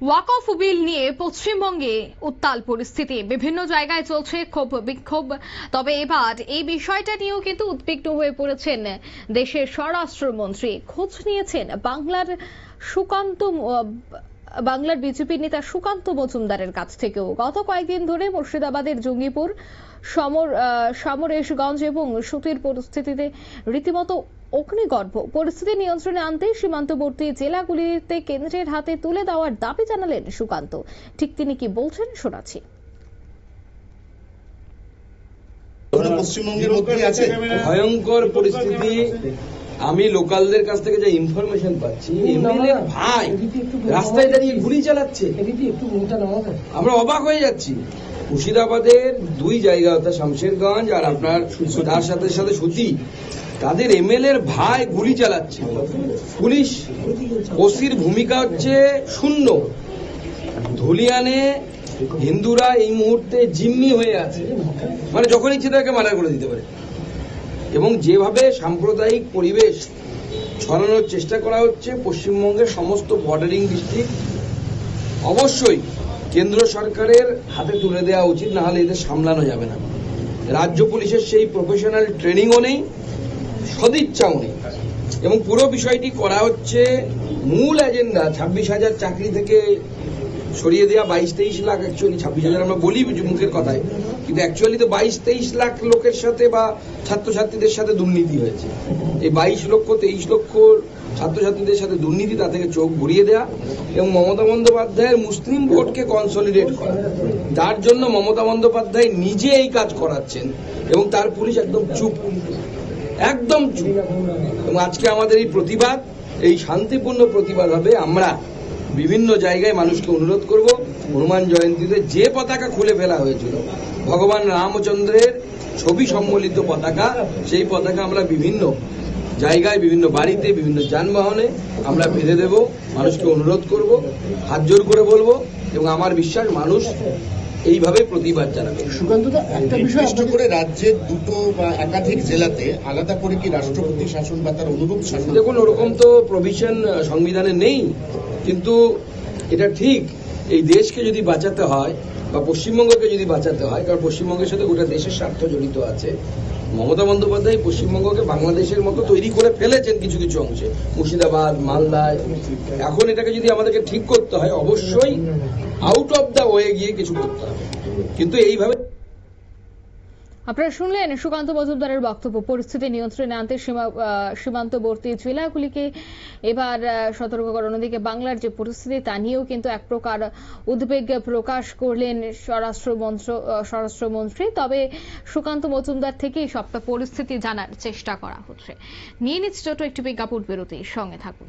ওয়াকফ বিল নিয়ে পশ্চিমবঙ্গে উত্তাল পরিস্থিতি। বিভিন্ন জায়গায় চলছে ক্ষোভ বিক্ষোভ। তবে এবার এই বিষয়টা নিয়েও কিন্তু উদ্বিগ্ন হয়ে পড়েছেন দেশের স্বরাষ্ট্রমন্ত্রী। খোঁজ নিয়েছেন বাংলার সুকান্ত বাংলার বিজেপি নেতা সুকান্ত মজুমদারের কাছ থেকেও। গত কয়েকদিন ধরে মুর্শিদাবাদের জঙ্গিপুর সমর সমরেশগঞ্জ এবং সুতির পরিস্থিতিতে রীতিমতো অগ্নিগর্ভ। পরিস্থিতি নিয়ন্ত্রণে আনতে সীমান্তবর্তী জেলাগুলিতে কেন্দ্রের হাতে তুলে দেওয়ার দাবি জানালেন সুকান্ত। ঠিক তিনি কি বলছেন শোনাচ্ছি। পশ্চিমবঙ্গের মধ্যেই আছে। ভয়ঙ্কর পরিস্থিতি আমি লোকালদের কাছ থেকে যে ইনফরমেশন পাচ্ছি ভাই রাস্তায় দাঁড়িয়ে গুলি চালাচ্ছে। আমরা অবাক হয়ে যাচ্ছি। মুর্শিদাবাদের দুই জায়গা অর্থাৎ শামশেরগঞ্জ আর আপনার তার সাথে সাথে সুতি তাদের এমএলএর ভাই গুলি চালাচ্ছে। পুলিশ ওসির ভূমিকা হচ্ছে শূন্য। ধুলিয়ানে হিন্দুরা এই মুহূর্তে জিম্মি হয়ে আছে। মানে যখন ইচ্ছে তাকে মার্ডার করে দিতে পারে। এবং যেভাবে সাম্প্রদায়িক পরিবেশ ছড়ানোর চেষ্টা করা হচ্ছে, পশ্চিমবঙ্গের সমস্ত বর্ডারিং ডিস্ট্রিক্ট, অবশ্যই কেন্দ্র সরকারের হাতে তুলে দেওয়া উচিত না হলে এদের সামলানো যাবে না। রাজ্য পুলিশের সেই প্রফেশনাল ট্রেনিংও নেই, সদিচ্ছাও নেই। এবং পুরো বিষয়টি করা হচ্ছে, মূল এজেন্ডা ছাব্বিশ হাজার চাকরি থেকে সরিয়ে দেওয়া বাইশ, তেইশ লাখ অ্যাকচুয়ালি ছাব্বিশ হাজার আমরা বলি মুখের কথায়। কিন্তু অ্যাকচুয়ালি তো বাইশ, তেইশ লাখ লোকের সাথে বা ছাত্রছাত্রীদের সাথে দুর্নীতি হয়েছে। এই বাইশ লক্ষ, তেইশ লক্ষ ছাত্রছাত্রীদের সাথে দুর্নীতি তা থেকে চোখ ঘুরিয়ে দেওয়া এবং মমতা বন্দ্যোপাধ্যায়ের মুসলিম ভোটকে কনসলিডেট করা। তার জন্য মমতা বন্দ্যোপাধ্যায় নিজে এই কাজ করাচ্ছেন এবং তার পুলিশ একদম চুপ। একদম চুপ। এবং আজকে আমাদের এই প্রতিবাদ, এই শান্তিপূর্ণ প্রতিবাদ হবে। আমরা বিভিন্ন জায়গায় মানুষকে অনুরোধ করব, হনুমান জয়ন্তীতে যে পতাকা খুলে ফেলা হয়েছিল, ভগবান রামচন্দ্রের ছবি সম্বলিত পতাকা, সেই পতাকা আমরা বিভিন্ন জায়গায়, বিভিন্ন বাড়িতে, বিভিন্ন যানবাহনে আমরা বেঁধে দেব। মানুষকে অনুরোধ করব, হাত জোর করে বলব এবং আমার বিশ্বাস, মানুষ এইভাবে প্রতিবাদ জানাবে। সুকান্তদা একটা বিষয় নির্দিষ্ট করে রাজ্যের দুটো বা একাধিক জেলাতে আলাদা করে কি রাষ্ট্রপতি শাসন বা তার অনুরূপ শাসন দেখুন ওরকম তো প্রভিশন সংবিধানে নেই কিন্তু এটা ঠিক। এই দেশকে যদি বাঁচাতে হয় বা পশ্চিমবঙ্গকে যদি বাঁচাতে হয় কারণ পশ্চিমবঙ্গের সাথে গোটা দেশের স্বার্থ জড়িত আছে মমতা বন্দ্যোপাধ্যায় পশ্চিমবঙ্গকে বাংলাদেশের মতো তৈরি করে ফেলেছেন কিছু কিছু অংশে। মুর্শিদাবাদ মালদায় এখন এটাকে যদি আমাদেরকে ঠিক করতে হয়, অবশ্যই আউট অফ দ্য ওয়ে গিয়ে কিছু করতে হবে। কিন্তু এইভাবে আপনারা শুনলেন সুকান্ত মজুমদারের বক্তব্য। পরিস্থিতি নিয়ন্ত্রণে আনতে সীমান্তবর্তী জেলাগুলিকে এবার সতর্ক করার অন্যদিকে বাংলার যে পরিস্থিতি তা নিয়েও কিন্তু এক প্রকার উদ্বেগ প্রকাশ করলেন স্বরাষ্ট্রমন্ত্র স্বরাষ্ট্রমন্ত্রী তবে সুকান্ত মজুমদার থেকেই সবটা পরিস্থিতি জানার চেষ্টা করা হচ্ছে। নিয়ে নিচ্ছে ছোট একটি বিজ্ঞাপন বিরতি সঙ্গে থাকুন।